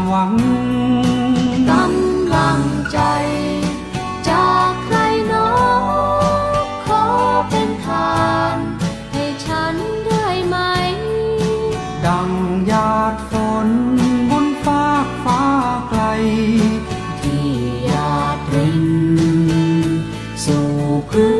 ความหวังกำลังใจ จากใครหนอขอเป็นทางให้ฉันได้ไหม ดังหยาดฝนบนฟากฟ้าไกล ที่หยาดริน สู่พื้น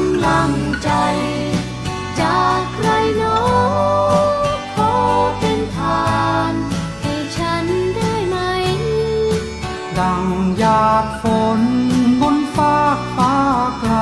ลังใจ จากใครโนอขอเป็นทาน ให้ฉันได้ไหม ดังหยาดฝนบนฟากฟ้าไกล